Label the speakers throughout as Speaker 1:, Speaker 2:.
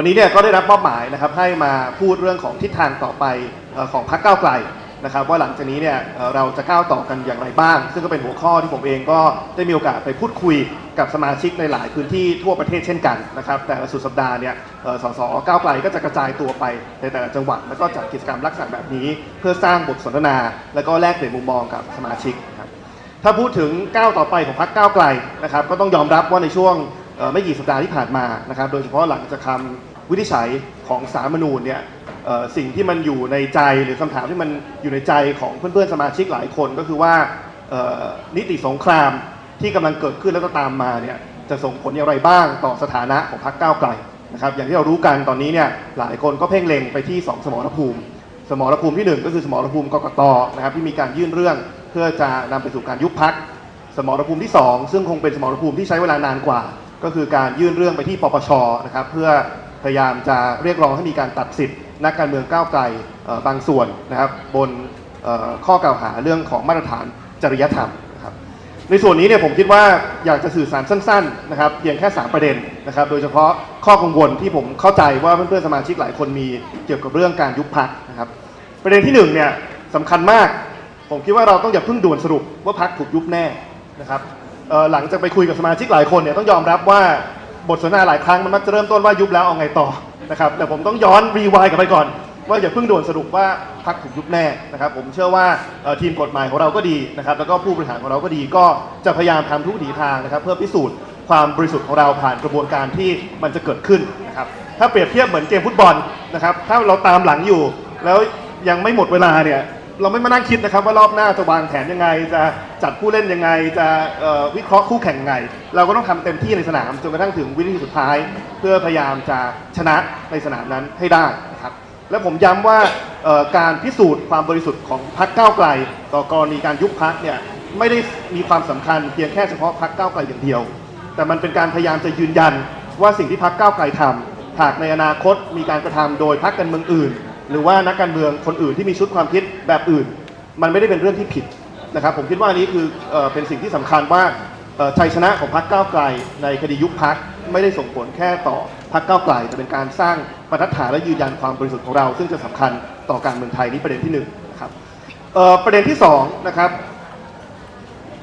Speaker 1: วันนี้เนี่ยก็ได้รับมอบหมายนะครับให้มาพูดเรื่องของทิศทางต่อไปอของพรรคก้าวไกลนะครับว่าหลังจากนี้เนี่ยเราจะก้าวต่อกันอย่างไรบ้าง ซึ่งก็เป็นหัวข้อที่ผมเองก็ได้มีโอกาสไปพูดคุยกับสมาชิกในหลายพื้นที่ทั่วประเทศเช่นกันนะครับแต่ละสุดสัปดาห์เนี่ยเอ่อสสก้าวไกลก็จะกระจายตัวไปในแต่ละจังหวัดแล้วก็จัดกิจกรรมลักษณะแบบนี้ เพื่อสร้างบทสนทนา แล้วก็แลกเปลี่ยนมุมมองกับสมาชิกครับถ้าพูดถึงก้าวต่อไปของพรรคก้าวไกลนะครับก็ต้องยอมรับว่าในช่วงไม่กี่สัปดาห์ที่ผ่านมานะครับโดยเฉพาะหลังจากคำ วินิจฉัยของสารมนูญเนี่ยสิ่งที่มันอยู่ในใจหรือคำถามที่มันอยู่ในใจของเพื่อนๆสมาชิกหลายคนก็คือว่านิติสงครามที่กำลังเกิดขึ้นแล้วก็ตามมาเนี่ยจะส่งผลอย่างไรบ้างต่อสถานะของพรรคก้าวไกลนะครับอย่างที่เรารู้กันตอนนี้เนี่ยหลายคนก็เพ่งเล็งไปที่สองสมรภูมิ สมรภูมิที่หนึ่งก็คือสมรภูมิกกตนะครับที่มีการยื่นเรื่องเพื่อจะนำไปสู่การยุบพักสมรภูมิที่ 2 ซึ่งคงเป็นสมรภูมิที่ใช้เวลานานกว่า ก็คือการยื่นเรื่องไปที่ปปชนะครับเพื่อ พยายามจะเรียกร้องให้มีการตัดสิทธิ์นักการเมืองก้าวไกลบางส่วนนะครับ บนข้อกล่าวหาเรื่องของมาตรฐานจริยธรรมนะครับในส่วนนี้เนี่ยผมคิดว่าอยากจะสื่อสารสั้นๆนะครับเพียงแค่ 3 ประเด็นนะครับ โดยเฉพาะข้อกังวลที่ผมเข้าใจว่าเพื่อนๆสมาชิกหลายคนมีเกี่ยวกับเรื่องการยุบพักนะครับ ประเด็นที่หนึ่งเนี่ยสำคัญมาก ผมคิดว่าเราต้องอย่าเพิ่งด่วนสรุปว่าพักถูกยุบแน่นะครับหลังจากไปคุยกับสมาชิกหลายคนเนี่ยต้องยอมรับว่า บทสนทนาหลายครั้งมันมักจะเริ่มต้นว่ายุบแล้วเอาไงต่อนะครับแต่ผมต้องย้อนรีวด์กลับไปก่อน ว่าอย่าเพิ่งด่วนสรุปว่าพักถูกยุบแน่นะครับผมเชื่อว่าทีมกฎหมายของเราก็ดีนะครับแล้วก็ผู้บริหารของเราก็ดีก็จะพยายามทำทุกวิถีทางนะครับเพื่อพิสูจน์ความบริสุทธิ์ของเราผ่านกระบวนการที่มันจะเกิดขึ้นนะครับถ้าเปรียบเทียบเหมือนเกมฟุตบอลนะครับถ้าเราตามหลังอยู่ แล้วยังไม่หมดเวลาเนี่ย เราไม่มานั่งคิดนะครับว่ารอบหน้าจะวางแผนยังไง จะจัดผู้เล่นยังไง จะเอ่อวิเคราะห์คู่แข่งยังไง เราก็ต้องทำเต็มที่ในสนามจนกระทั่งถึงวินาทีสุดท้าย เพื่อพยายามจะชนะในสนามนั้นให้ได้นะครับ และผมย้ำว่าเอ่อการพิสูจน์ความบริสุทธิ์ของพรรคก้าวไกล ต่อกรณีการยุบพรรคเนี่ยไม่ได้มีความสำคัญเพียงแค่เฉพาะพรรคก้าวไกลอย่างเดียว แต่มันเป็นการพยายามจะยืนยันว่าสิ่งที่พรรคก้าวไกลทำหากในอนาคตมีการกระทำโดยพรรคการเมืองอื่น หรือว่านักการเมืองคนอื่นที่มีชุดความคิดแบบอื่น มันไม่ได้เป็นเรื่องที่ผิดนะครับ ผมคิดว่านี้คือเอ่อเป็นสิ่งที่สำคัญว่าเอ่อชัยชนะของพรรคก้าวไกล ในคดียุบพรรคไม่ได้ส่งผลแค่ต่อพรรคก้าวไกล แต่เป็นการสร้างบรรทัดฐานและยืนยันความบริสุทธิ์ของเรา ซึ่งจะสำคัญต่อการเมืองไทยนี่ประเด็นที่หนึ่งนะครับเอ่อประเด็นที่สองนะครับ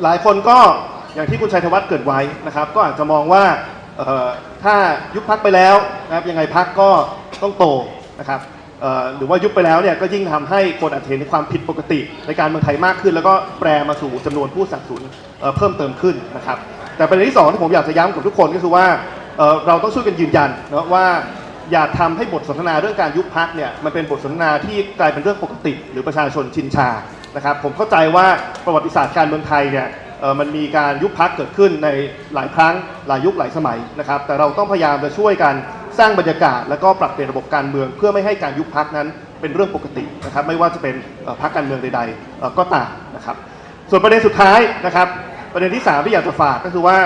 Speaker 1: หลายคนก็อย่างที่คุณชัยธวัฒน์เกิดไว้นะครับ ก็อาจจะมองว่าเอ่อถ้ายุบพักไปแล้วนะครับยังไงพักก็ต้องโตนะครับ หรือว่ายุบไปแล้วเนี่ยก็ยิ่งทำให้คนอาจเห็นความผิดปกติ ในการเมืองไทยมากขึ้น แล้วก็แปรมาสู่จำนวนผู้สับสนุนเอ่อเพิ่มเติมขึ้นนะครับ แต่ประเด็นที่สองที่ผมอยากจะย้ำกับทุกคนก็คือว่าเเราต้องช่วยกันยืนยันนะว่าอย่าทำให้บทสนทนาเรื่องการยุบพักเนี่ยมันเป็นบทสนทนาที่กลายเป็นเรื่องปกติ หรือประชาชนชินชานะครับผมเข้าใจว่าประวัติศาสตร์การเมืองไทยเนี่ยมันมีการยุบพักเกิดขึ้นในหลายครั้งหลายยุคหลายสมัยนะครับแต่เราต้องพยายามจะช่วยกัน สร้างบรรยากาศแล้วก็ปรับเปลี่ยนระบบการเมือง เพื่อไม่ให้การยุบพักนั้นเป็นเรื่องปกตินะครับไม่ว่าจะเป็นพรรคการเมืองใดๆก็ตามนะครับส่วนประเด็นสุดท้ายนะครับประเด็นที่สามที่อยากจะฝากก็คือว่า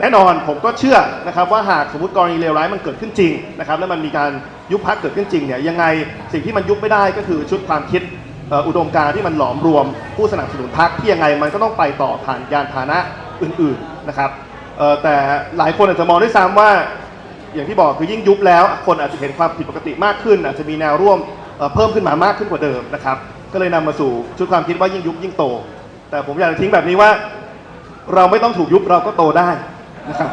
Speaker 1: แน่นอนผมก็เชื่อนะครับว่าหากสมมติกรณีเลวร้ายมันเกิดขึ้นจริงนะครับแล้วมันมีการยุบพักเกิดขึ้นจริงเนี่ยยังไงสิ่งที่มันยุบไม่ได้ก็คือชุดความคิดอุดมการที่มันหลอมรวม ผู้สนับสนุนพักที่ยังไงมันก็ต้องไปต่อผ่านยานพาหนะอื่นๆนะครับแต่หลายคนอาจจะมองด้วยซ้ำว่า อย่างที่บอกคือยิ่งยุบแล้ว คนอาจจะเห็นความผิดปกติมากขึ้น อาจจะมีแนวร่วมเพิ่มขึ้นมามากขึ้นกว่าเดิมนะครับ ก็เลยนำมาสู่ชุดความคิดว่ายิ่งยุบยิ่งโต แต่ผมอยากจะทิ้งแบบนี้ว่า เราไม่ต้องถูกยุบเราก็โตได้นะครับ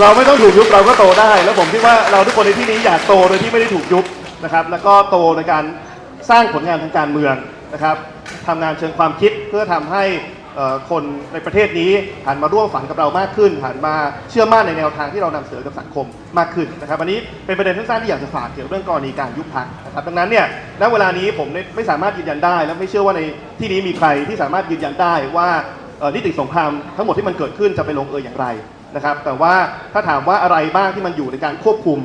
Speaker 1: เราไม่ต้องถูกยุบเราก็โตได้ แล้วผมคิดว่าเราทุกคนในที่นี้อยากโตโดยที่ไม่ได้ถูกยุบนะครับแล้วก็โตในการสร้างผลงานทางการเมืองนะครับทำงานเชิงความคิดเพื่อทำให้ คนในประเทศนี้หันมาร่วมฝันกับเรามากขึ้นหันมาเชื่อมั่นในแนวทางที่เรานำเสนอกับสังคมมากขึ้นนะครับอันนี้เป็นประเด็นสั้นๆที่อยากจะฝากเกี่ยวกับเรื่องกรณีการยุบพักนะครับดังนั้นเนี่ยณเวลานี้ผมไม่สามารถยืนยันได้ และไม่เชื่อว่าในที่นี้มีใครที่สามารถยืนยันได้ว่านิติสงครามทั้งหมดที่มันเกิดขึ้นจะไปลงเอยอย่างไรนะครับแต่ว่าถ้าถามว่าอะไรบ้างที่มันอยู่ในการควบคุม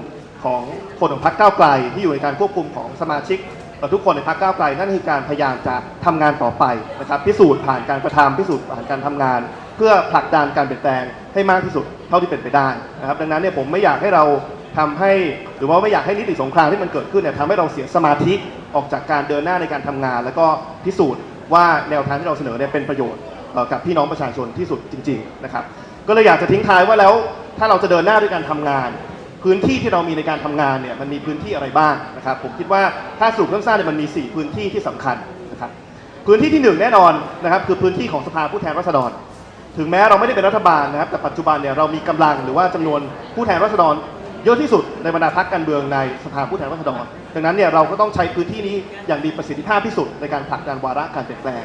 Speaker 1: ของคนของพรรคก้าวไกล ที่อยู่ในการควบคุมของสมาชิก เอ่อทุกคนในพรรคก้าวไกลนั่นคือการพยายามจะทำงานต่อไปนะครับพิสูจน์ผ่านการกระทำพิสูจน์ผ่านการทำงาน เพื่อผลักดันการเปลี่ยนแปลงให้มากที่สุดเท่าที่เป็นไปได้นะครับดังนั้นเนี่ยผมไม่อยากให้เราทำให้หรือว่าไม่อยากให้นิติสงครามที่มันเกิดขึ้นเนี่ยทำให้เราเสียสมาธิออกจากการเดินหน้าในการทำงาน แล้วก็พิสูจน์ว่าแนวทางที่เราเสนอเนี่ยเป็นประโยชน์กับพี่น้องประชาชนที่สุดจริง ๆนะครับ ก็เลยอยากจะทิ้งท้ายว่าแล้วถ้าเราจะเดินหน้าด้วยการทำงาน พื้นที่ที่เรามีในการทำงานเนี่ยมันมีพื้นที่อะไรบ้างนะครับ ผมคิดว่าถ้าสรุปสั้นๆเนี่ยมันมี 4 พื้นที่ที่สำคัญนะครับพื้นที่ที่หนึ่งแน่นอนนะครับคือพื้นที่ของสภาผู้แทนราษฎร ถึงแม้เราไม่ได้เป็นรัฐบาลนะครับแต่ปัจจุบันเนี่ยเรามีกำลังหรือว่าจำนวนผู้แทนราษฎรเยอะที่สุดในบรรดาพรรคการเมืองในสภาผู้แทนราษฎร ดังนั้นเนี่ยเราก็ต้องใช้พื้นที่นี้อย่างมีประสิทธิภาพที่สุดในการผลักดันวาระการเปลี่ยนแปลง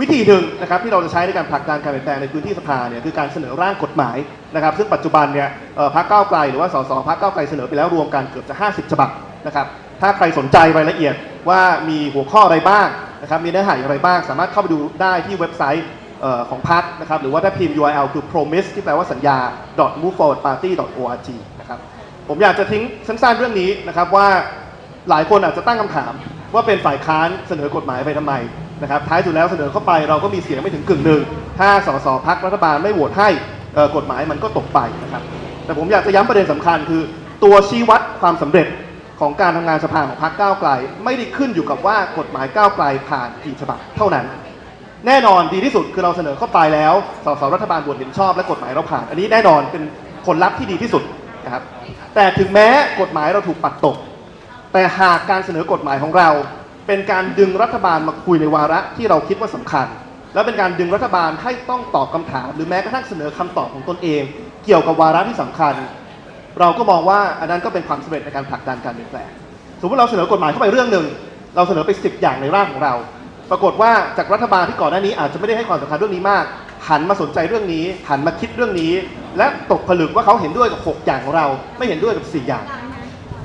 Speaker 1: วิธีหนึ่งนะครับที่เราจะใช้ในการผลักดันการเปลี่ยนแปลงในพื้นที่สภาเนี่ยคือการเสนอร่างกฎหมายนะครับซึ่งปัจจุบันเนี่ยพรรคก้าวไกลหรือว่าสสพรรคก้าวไกลเสนอไปแล้วรวมกันเกือบจะ 50 ฉบับนะครับถ้าใครสนใจรายละเอียดว่ามีหัวข้ออะไรบ้างนะครับมีเนื้อหาอย่างไรบ้าง สามารถเข้าไปดูได้ที่เว็บไซต์ของพรรคนะครับหรือว่าถ้าพิมพ์ URL คือ promise ที่แปลว่าสัญญา moveforwardparty.org นะครับผมอยากจะทิ้งสั้นๆเรื่องนี้นะครับว่าหลายคนอาจจะตั้งคำถามว่าเป็นฝ่ายค้านเสนอกฎหมายไปทำไม นะครับท้ายสุดแล้วเสนอเข้าไปเราก็มีเสียงไม่ถึงกึ่งหนึ่งถ้าสสพักรัฐบาลไม่โหวตให้กฎหมายมันก็ตกไปนะครับแต่ผมอยากจะย้ำประเด็นสำคัญคือ ตัวชี้วัดความสำเร็จของการทำงานสภาของพรรคก้าวไกล ไม่ได้ขึ้นอยู่กับว่ากฎหมายก้าวไกลผ่านกี่ฉบับเท่านั้น แน่นอนดีที่สุดคือเราเสนอเข้าไปแล้วสสรัฐบาลบวชเห็นชอบและกฎหมายเราผ่าน อันนี้แน่นอนเป็นผลลัพธ์ที่ดีที่สุดนะครับแต่ถึงแม้กฎหมายเราถูกปัดตก แต่หากการเสนอกฎหมายของเรา เป็นการดึงรัฐบาลมาคุยในวาระที่เราคิดว่าสำคัญ และเป็นการดึงรัฐบาลให้ต้องตอบคำถาม หรือแม้กระทั่งเสนอคำตอบของตนเอง เกี่ยวกับวาระที่สำคัญ เราก็มองว่าอันนั้นก็เป็นความสำเร็จในการผลักดันการเปลี่ยนแปลงสมมติเราเสนอกฎหมายเข้าไปเรื่องหนึ่งเราเสนอไป 10 อย่างในร่างของเรา ปรากฏว่าจากรัฐบาลที่ก่อนหน้านี้อาจจะไม่ได้ให้ความสำคัญเรื่องนี้มาก หันมาสนใจเรื่องนี้หันมาคิดเรื่องนี้ และตกผลึกว่าเขาเห็นด้วยกับ 6 อย่างของเรา ไม่เห็นด้วยกับ 4 อย่าง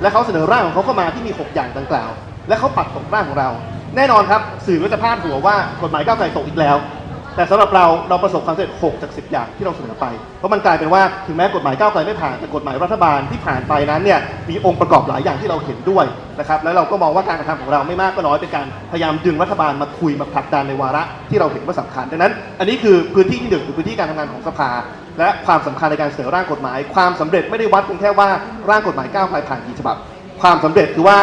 Speaker 1: และเขาเสนอร่างของเขาเข้ามาที่มี 6 อย่างดังกล่าว และเขาปัดตกร่างของเรา แน่นอนครับสื่อก็จะพาดหัวว่ากฎหมายก้าวไกลตกอีกแล้ว แต่สำหรับเราเราประสบความสำเร็จ 6 จาก 10 อย่างที่เราเสนอไป เพราะมันกลายเป็นว่าถึงแม้กฎหมายก้าวไกลไม่ผ่านแต่กฎหมายรัฐบาลที่ผ่านไปนั้นเนี่ยมีองค์ประกอบหลายอย่างที่เราเห็นด้วยนะครับแล้วเราก็มองว่าการกระทำของเราไม่มากก็น้อยเป็นการพยายามดึงรัฐบาลมาคุยมาผลักดันในวาระที่เราเห็นว่าสำคัญดังนั้น อันนี้คือพื้นที่ที่หนึ่งคือพื้นที่การทำงานของสภา และความสำคัญในการเสนอร่างกฎหมาย ความสำเร็จไม่ได้วัดเพียงแค่ว่าร่างกฎหมายก้าวไกลผ่านกี่ฉบับ ความสำเร็จคือว่า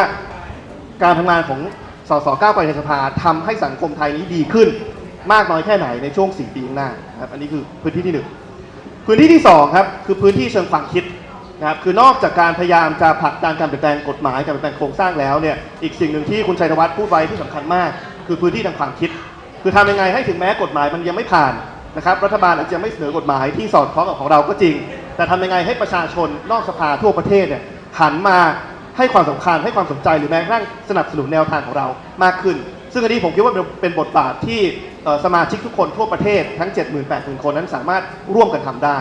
Speaker 1: การทำงานของสสก้าวไกลในสภาทำให้สังคมไทยนี้ดีขึ้น มากน้อยแค่ไหนในช่วง 4 ปีข้างหน้านะครับอันนี้คือพื้นที่ที่ 1 พื้นที่ที่2ครับคือพื้นที่เชิงความคิดนะครับคือนอกจากการพยายามจะผลักดันการเปลี่ยนแปลงกฎหมายการเปลี่ยนแปลงโครงสร้างแล้วเนี่ยอีกสิ่งหนึ่งที่คุณชัยธวัฒน์พูดไว้ที่สำคัญมาก คือพื้นที่ทางความคิด คือทำยังไงให้ถึงแม้กฎหมายมันยังไม่ผ่านนะครับรัฐบาลอาจจะไม่เสนอกฎหมายที่สอดคล้องกับของเราก็จริง แต่ทำยังไงให้ประชาชนนอกสภาทั่วประเทศเนี่ยหันมา ให้ความสำคัญให้ความสนใจหรือแม้กระทั่งสนับสนุนแนวทางของเรามากขึ้น ซึ่งอันนี้ผมคิดว่าเป็นบทบาทที่สมาชิกทุกคนทั่วประเทศทั้ง 7 8 0 0 0คนนั้นสามารถร่วมกันทำได้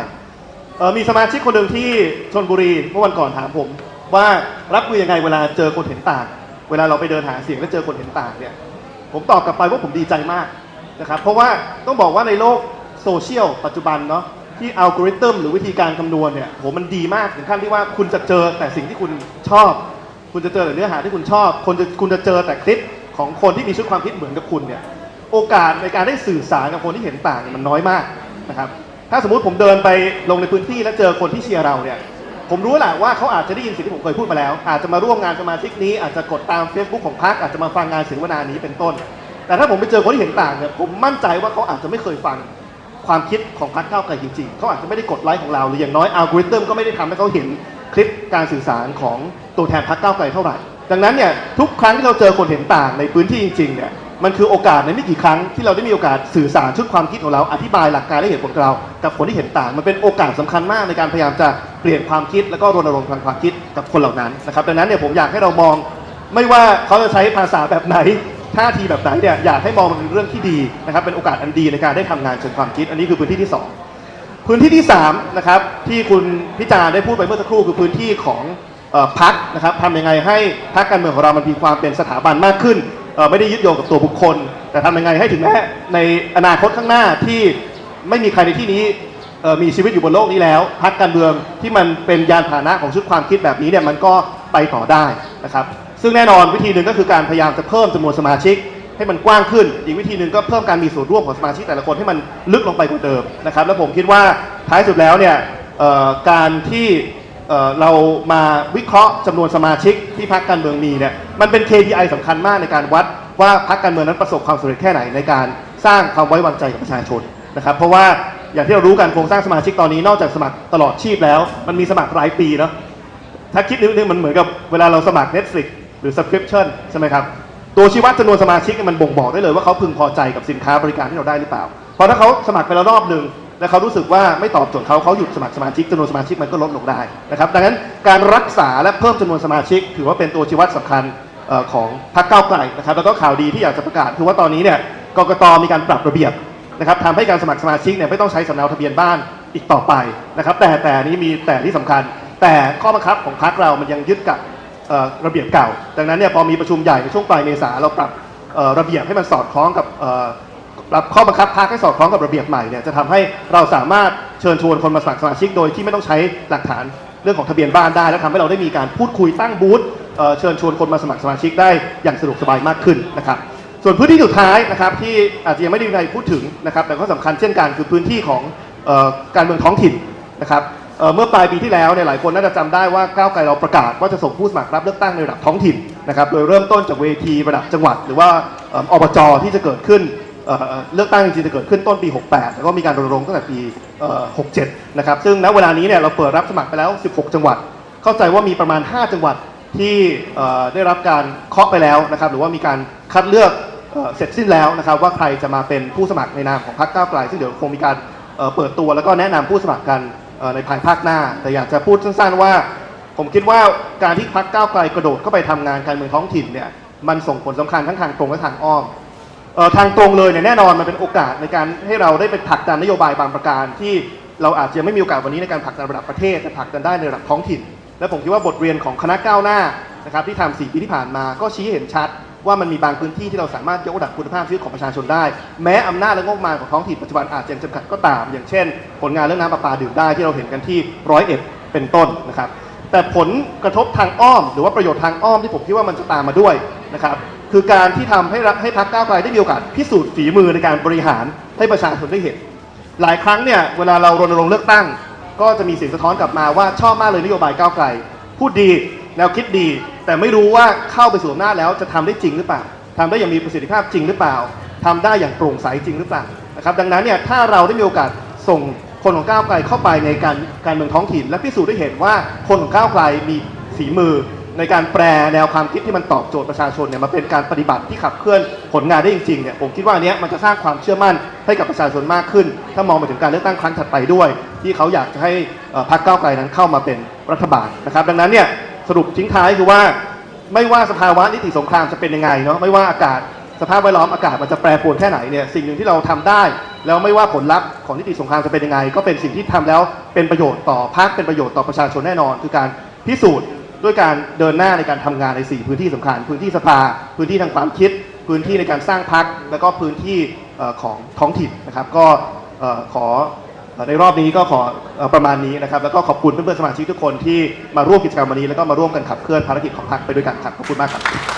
Speaker 1: มีสมาชิกคนหนึ่งที่ชนบุรีเมื่อวันก่อนถามผม ว่ารับมือยังไงเวลาเจอคนเห็นต่าง เวลาเราไปเดินหาเสียงแล้วเจอคนเห็นต่างเนี่ยผมตอบกลับไปว่าผมดีใจมากนะครับเพราะว่าต้องบอกว่าในโลกโซเชียลปัจจุบันเนาะ ที่อัลกอริทึมหรือวิธีการคำนวณเนี่ยโหมันดีมากถึงขั้นที่ว่าคุณจะเจอแต่สิ่งที่คุณชอบ คุณจะเจอแต่เนื้อหาที่คุณชอบคนจะคุณจะเจอแต่คลิปของคนที่มีชุดความคิดเหมือนกับคุณเนี่ยโอกาสในการได้สื่อสารกับคนที่เห็นต่างเนี่ยมันน้อยมากนะครับถ้าสมมติผมเดินไปลงในพื้นที่แล้วเจอคนที่เชียร์เราเนี่ยผมรู้แหละว่าเขาอาจจะได้ยินสิ่งที่ผมเคยพูดมาแล้ว อาจจะมาร่วมงานสมาชิกนี้อาจจะกดตาม Facebook ของพรรคอาจจะมาฟังงานเสวนานี้เป็นต้น แต่ถ้าผมไปเจอคนที่เห็นต่างเนี่ยผมมั่นใจว่าเขาอาจจะไม่เคยฟัง ความคิดของพรรคก้าวไกลจริงๆเขาอาจจะไม่ได้กดไลค์ของเราหรืออย่างน้อยอัลกอริทึมก็ไม่ได้ทำให้เขาเห็นคลิปการสื่อสารของตัวแทนพรรคก้าวไกลเท่าไหร่ ดังนั้นเนี่ยทุกครั้งที่เราเจอคนเห็นต่างในพื้นที่จริงๆเนี่ยมันคือโอกาสในไม่กี่ครั้งที่เราได้มีโอกาสสื่อสารชุดความคิดของเราอธิบายหลักการและเหตุผลของเรา กับคนที่เห็นต่าง มันเป็นโอกาสสำคัญมากในการพยายามจะเปลี่ยนความคิดแล้วก็รณรงค์ทางความคิดกับคนเหล่านั้นนะครับดังนั้นเนี่ยผมอยากให้เรามอง ไม่ว่าเขาจะใช้ภาษาแบบไหน ท่าทีแบบไหนเนี่ยอยากให้มองมันเป็นเรื่องที่ดีนะครับเป็นโอกาสอันดีในการได้ทำงานเชิงความคิด อันนี้คือพื้นที่ที่สองพื้นที่ที่สามนะครับที่คุณพิจารณ์ได้พูดไปเมื่อสักครู่คือพื้นที่ของออพักนะครับทำยังไงให้พักการเมืองของเรามันมีความเป็นสถาบันมากขึ้น ไม่ได้ยึดโยงกับตัวบุคคล แต่ทำยังไงให้ถึงแม้ในอนาคตข้างหน้าที่ไม่มีใครในที่นี้มีชีวิตอยู่บนโลกนี้แล้วพรรคการเมืองที่มันเป็นยานพาหนะของชุดความคิดแบบนี้เนี่ยมันก็ไปต่อได้นะครับ ซึ่งแน่นอนวิธีหนึ่งก็คือการพยายามจะเพิ่มจำนวนสมาชิก ให้มันกว้างขึ้น อีกวิธีหนึ่งก็เพิ่มการมีส่วนร่วมของสมาชิกแต่ละคนให้มันลึกลงไปกว่าเดิมนะครับ แล้วผมคิดว่าท้ายสุดแล้วเนี่ยการที่เเรามาวิเคราะห์จำนวนสมาชิกที่พรรคการเมืองมีเนี่ยมันเป็น KPI สำคัญมากในการวัดว่าพรรคการเมืองนั้นประสบความสำเร็จแค่ไหนในการสร้างความไว้วางใจกับประชาชนนะครับ เพราะว่าอย่างที่เรารู้กันโครงสร้างสมาชิกตอนนี้นอกจากสมัครตลอดชีพแล้ว มันมีสมัครรายปีเนาะถ้าคิดนิดนึงมันเหมือนกับเวลาเราสมัคร Netflix หรือ subscription ใช่ไหมครับ ตัวชี้วัดจำนวนสมาชิกเนี่ยมันบ่งบอกได้เลยว่าเขาพึงพอใจกับสินค้าบริการที่เราได้หรือเปล่า เพราะถ้าเขาสมัครไปแล้วรอบหนึ่งแล้วเขารู้สึกว่าไม่ตอบโจทย์เขาเขาหยุดสมัครสมาชิกจำนวนสมาชิกมันก็ลดลงได้นะครับดังนั้นการรักษาและเพิ่มจำนวนสมาชิก ถือว่าเป็นตัวชี้วัดสำคัญเอ่อของพรรคก้าวไกลนะครับแล้วก็ข่าวดีที่อยากจะประกาศคือว่าตอนนี้เนี่ยกกตมีการปรับระเบียบนะครับทำให้การสมัครสมาชิกเนี่ยไม่ต้องใช้สำเนาทะเบียนบ้านอีกต่อไปนะครับแต่แต่นี้มีแต่ที่สำคัญ แต่ข้อบังคับของพรรคเรามันยังยึดกับ ระเบียบเก่า ดังนั้นเนี่ยพอมีประชุมใหญ่ในช่วงปลายเมษาเราปรับระเบียบให้มันสอดคล้องกับปรับข้อบังคับพรรคให้สอดคล้องกับระเบียบใหม่เนี่ยจะทำให้เราสามารถเชิญชวนคนมาสมัครสมาชิกโดยที่ไม่ต้องใช้หลักฐานเรื่องของทะเบียนบ้านได้ และทำให้เราได้มีการพูดคุยตั้งบูธเชิญชวนคนมาสมัครสมาชิกได้อย่างสะดวกสบายมากขึ้นนะครับส่วนพื้นที่สุดท้ายนะครับที่อาจจะยังไม่ได้มีใครพูดถึงนะครับแต่ก็สำคัญเช่นกันคือพื้นที่ของออการเมืองท้องถิ่นนะครับ เอ่อเมื่อปลายปีที่แล้วเนี่ยหลายคนน่าจะจำได้ว่าก้าวไกลเราประกาศว่าจะส่งผู้สมัครรับเลือกตั้งในระดับท้องถิ่นนะครับโดยเริ่มต้นจากเวทีระดับจังหวัด หรือว่าเอ่ออบจที่จะเกิดขึ้นเอ่อเลือกตั้งจริงๆจะเกิดขึ้นต้นปี 68 แล้วก็มีการรณรงค์ตั้งแต่ปีเอ่อ67 นะครับซึ่งณเวลานี้เนี่ยเราเปิดรับสมัครไปแล้ว 16 จังหวัด เข้าใจว่ามีประมาณ 5 จังหวัดที่เอ่อได้รับการเคาะไปแล้วนะครับหรือว่ามีการคัดเลือกเอ่อเสร็จสิ้นแล้วนะครับว่าใครจะมาเป็นผู้สมัครในนามของพรรคก้าวไกลซึ่งเดี๋ยวคงมีการ เอ่อเปิดตัวแล้วก็แนะนำผู้สมัครกัน ในภายภาคหน้า แต่อยากจะพูดสั้นๆว่า ผมคิดว่าการที่พักก้าวไกลกระโดดเข้าไปทำงานการเมืองท้องถิ่นเนี่ยมันส่งผลสำคัญทั้งทางตรงและทางอ้อมออทางตรงเลยเนี่ยแน่นอนมันเป็นโอกาสในการให้เราได้ไปผลักดันนโยบายบางประการ ที่เราอาจจะไม่มีโอกาสวันนี้ในการผลักดันระดับประเทศแต่ผลักดันได้ในระดับท้องถิ่น และผมคิดว่าบทเรียนของคณะก้าวหน้านะครับที่ทำสี่ปีที่ผ่านมาก็ชี้เห็นชัด ว่ามันมีบางพื้นที่ที่เราสามารถยกระดับคุณภาพชีวิตของประชาชนได้ แม้อำนาจและงบประมาณของท้องถิ่นปัจจุบันอาจจะจำกัดก็ตาม อย่างเช่น ผลงานเรื่องน้ำประปาดื่มได้ที่เราเห็นกันที่ร้อยเอ็ดเป็นต้นนะครับแต่ผลกระทบทางอ้อม หรือว่าประโยชน์ทางอ้อมที่ผมคิดว่ามันจะตามมาด้วยนะครับคือการที่ทำให้รัฐให้พรรคก้าวไกลได้มีโอกาสพิสูจน์ฝีมือในการบริหารให้ประชาชนได้เห็น หลายครั้งเนี่ยเวลาเรารณรงค์เลือกตั้ง ก็จะมีเสียงสะท้อนกลับมาว่าชอบมากเลยนโยบายก้าวไกล พูดดีแนวคิดดี แต่ไม่รู้ว่าเข้าไปสู่อำนาจแล้วจะทำได้จริงหรือเปล่าทำได้อย่างมีประสิทธิภาพจริงหรือเปล่าทำได้อย่างโปร่งใสจริงหรือเปล่านะครับดังนั้นเนี่ยถ้าเราได้มีโอกาสส่งคนของก้าวไกลเข้าไปในการการเมืองท้องถิ่น และพิสูจน์ได้เห็นว่าคนของก้าวไกลมีฝีมือในการแปลแนวความคิดที่มันตอบโจทย์ประชาชนเนี่ยมาเป็นการปฏิบัติที่ขับเคลื่อนผลงานได้จริงๆเนี่ยผมคิดว่าเนี้ยมันจะสร้างความเชื่อมั่นให้กับประชาชนมากขึ้น ถ้ามองไปถึงการเลือกตั้งครั้งถัดไปด้วย ที่เขาอยากจะให้พรรคก้าวไกลนั้นเข้ามาเป็นรัฐบาลนะครับดังนั้นเนี่ย สรุปทิ้งท้ายคือว่า ไม่ว่าสภาวะนิติสงครามจะเป็นยังไงเนาะไม่ว่าอากาศสภาพแวดล้อมอากาศมันจะแปรปรวนแค่ไหนเนี่ยสิ่งหนึ่งที่เราทำได้ แล้วไม่ว่าผลลัพธ์ของนิติสงครามจะเป็นยังไง ก็เป็นสิ่งที่ทำแล้วเป็นประโยชน์ต่อพรรคเป็นประโยชน์ต่อประชาชนแน่นอน คือการพิสูจน์ด้วยการเดินหน้าในการทำงานใน 4 พื้นที่สำคัญ พื้นที่สภา พื้นที่ทางความคิด พื้นที่ในการสร้างพรรคแล้วก็พื้นที่ของท้องถิ่นนะครับ ก็ขอ ในรอบนี้ก็ขอประมาณนี้นะครับ แล้วก็ขอบคุณเพื่อนๆสมาชิกทุกคนที่มาร่วมกิจกรรมวันนี้แล้วก็มาร่วมกันขับเคลื่อนภารกิจของพรรคไปด้วยกันครับขอบคุณมากครับ